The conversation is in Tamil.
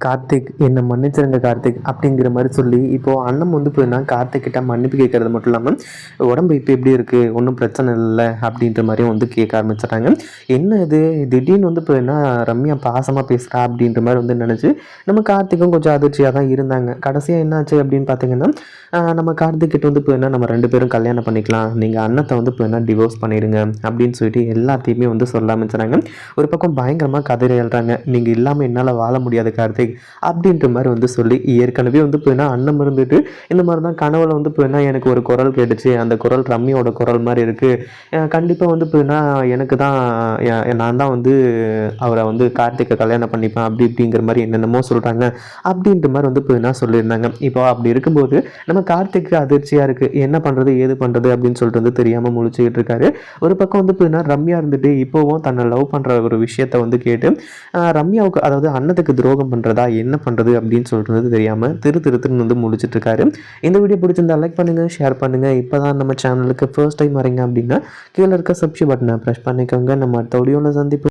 கார்த்திக் என்னை மன்னிச்சிருங்க கார்த்திக் அப்படிங்கிற மாதிரி சொல்லி இப்போது அண்ணன் வந்து போயின்னா கார்த்திக் கிட்ட மன்னிப்பு கேட்கறது மட்டும் இல்லாமல் உடம்பு இப்போ எப்படி இருக்குது ஒன்றும் பிரச்சனை இல்லை அப்படின்ற மாதிரியும் வந்து கேட்க ஆரம்பிச்சிட்டாங்க என்ன இது? திடீர்னு வந்து போயின்னா ரம்யா பாசமாக பேசுகிறா அப்படின்ற மாதிரி வந்து நினச்சி நம்ம கார்த்திக்கும் கொஞ்சம் அதிர்ச்சியாக தான் இருந்தாங்க. கடைசியாக என்னாச்சு அப்படின்னு பார்த்தீங்கன்னா நம்ம கார்த்திக் கிட்ட வந்து போயின்னா நம்ம ரெண்டு பேரும் கல்யாணம் பண்ணிக்கலாம். நீங்கள் அண்ணத்தை வந்து போயின்னா டிவோர்ஸ் பண்ணிடுங்க அப்படின்னு சொல்லிட்டு எல்லாத்தையுமே வந்து சொல்ல ஆரம்பிச்சிட்டாங்க ஒரு பக்கம் பயங்கரமாக கதறி எழுறாங்க நீங்கள் இல்லாமல் என்னால் வாழ முடியாது கார்த்திக். அப்படின்ற மாதிரி வந்து சொல்லி ஏற்கனவே வந்து போயின்னா அண்ணன் இருந்துட்டு இந்த மாதிரி தான் கனவுல வந்து போயின்னா எனக்கு ஒரு குரல் கேட்டுச்சு. அந்த குரல் ரம்மியோட குரல் மாதிரி இருக்குது கண்டிப்பாக வந்து போயின்னா எனக்கு தான் நான் தான் வந்து அவரை வந்து கார்த்திகை கல்யாணம் பண்ணிப்பேன் அப்படி இப்படிங்கிற மாதிரி என்னென்னமோ சொல்கிறாங்க அப்படின்ற மாதிரி வந்து போயின்னா சொல்லியிருந்தாங்க. இப்போ அப்படி இருக்கும்போது நம்ம கார்த்திக்கு அதிர்ச்சியாக இருக்குது என்ன பண்ணுறது ஏது பண்ணுறது அப்படின்னு சொல்லிட்டு வந்து தெரியாமல் முழிச்சுக்கிட்டு இருக்காரு. ஒரு பக்கம் வந்து போயின்னா ரம்யா இருந்துட்டு இப்போவும் தன்னை லவ் பண்ணுற ஒரு விஷயத்த வந்து கேட்டு ரம்யாவுக்கு அதாவது அன்னத்துக்கு துரோகம் பண்ணுறது என்ன பண்ணுறது அப்படின்னு சொல்கிறது தெரியாமல் திரு திரு திருன்னு வந்து முழிச்சிட்டு இருக்காரு இந்த வீடியோ பிடிச்சிருந்தா லைக் பண்ணுங்கள் ஷேர் பண்ணுங்கள் இப்போ தான் நம்ம சேனலுக்கு ஃபர்ஸ்ட் டைம் வரீங்க அப்படின்னா கீழே இருக்க சப்ஸ்கிரைப் பட்டனை ப்ரெஸ் பண்ணிக்கோங்க. நம்ம அடுத்த வீடியோவில் சந்திப்பு